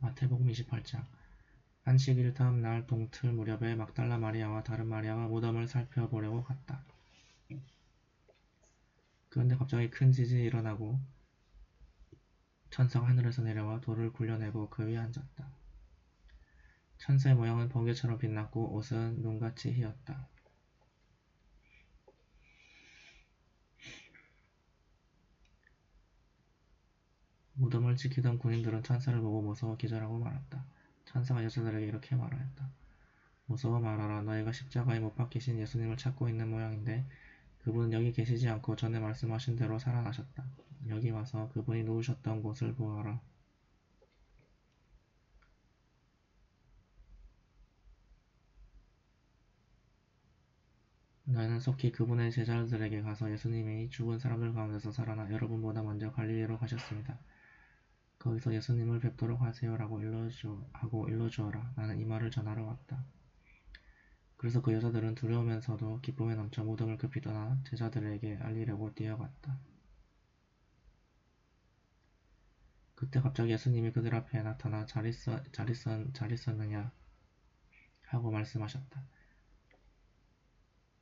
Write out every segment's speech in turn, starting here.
마태복음 28장 안식일 다음 날 동틀 무렵에 막달라 마리아와 다른 마리아가 무덤을 살펴보려고 갔다. 그런데 갑자기 큰 지진이 일어나고 천사가 하늘에서 내려와 돌을 굴려내고 그 위에 앉았다. 천사의 모양은 번개처럼 빛났고 옷은 눈같이 희었다. 무덤을 지키던 군인들은 천사를 보고 무서워 기절하고 말았다. 천사가 여자들에게 이렇게 말하였다. 무서워 말하라. 너희가 십자가에 못 박히신 예수님을 찾고 있는 모양인데 그분은 여기 계시지 않고 전에 말씀하신 대로 살아나셨다. 여기 와서 그분이 누우셨던 곳을 보아라. 너희는 속히 그분의 제자들에게 가서 예수님이 죽은 사람들 가운데서 살아나 여러분보다 먼저 갈릴리로 가셨습니다. 거기서 예수님을 뵙도록 하세요라고 일러주, 하고 일러주어라. 나는 이 말을 전하러 왔다. 그래서 그 여자들은 두려우면서도 기쁨에 넘쳐 무덤을 급히 떠나 제자들에게 알리려고 뛰어갔다. 그때 갑자기 예수님이 그들 앞에 나타나 잘, 있어, 잘, 있었, 잘 있었느냐 하고 말씀하셨다.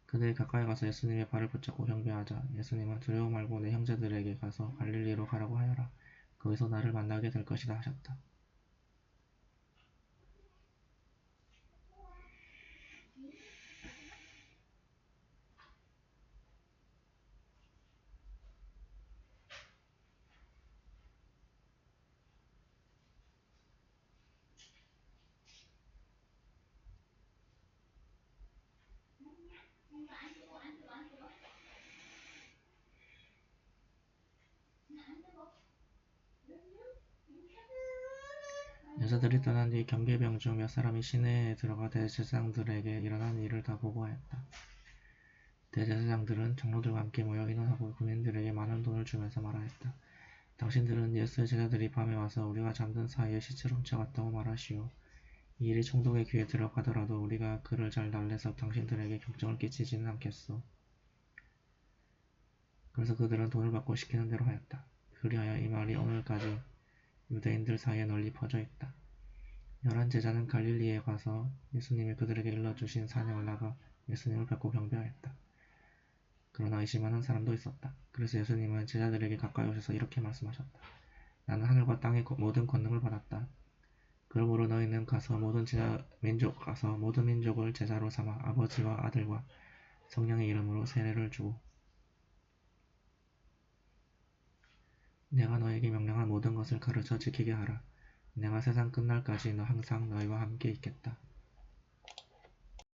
그들이 가까이 가서 예수님의 발을 붙잡고 경배하자 예수님은 두려워 말고 내 형제들에게 가서 갈릴리로 가라고 하여라. 거기서 나를 만나게 될 것이다 하셨다. 여자들이 떠난 뒤 경계병 중 몇 사람이 시내에 들어가 대제사장들에게 일어난 일을 다 보고하였다. 대제사장들은 장로들과 함께 모여 인원하고 군인들에게 많은 돈을 주면서 말하였다. 당신들은 예수의 제자들이 밤에 와서 우리가 잠든 사이에 시체를 훔쳐갔다고 말하시오. 이 일이 총독의 귀에 들어가더라도 우리가 그를 잘 달래서 당신들에게 걱정을 끼치지는 않겠소. 그래서 그들은 돈을 받고 시키는 대로 하였다. 그리하여 이 말이 오늘까지 유대인들 사이에 널리 퍼져 있다. 열한 제자는 갈릴리에 가서 예수님이 그들에게 일러주신 산에 올라가 예수님을 뵙고 경배하였다. 그러나 의심하는 사람도 있었다. 그래서 예수님은 제자들에게 가까이 오셔서 이렇게 말씀하셨다. 나는 하늘과 땅의 모든 권능을 받았다. 그러므로 너희는 가서 모든 제자 민족 가서 모든 민족을 제자로 삼아 아버지와 아들과 성령의 이름으로 세례를 주고 내가 너에게 명령한 모든 것을 가르쳐 지키게 하라. 내가 세상 끝날까지 너 항상 너희와 함께 있겠다.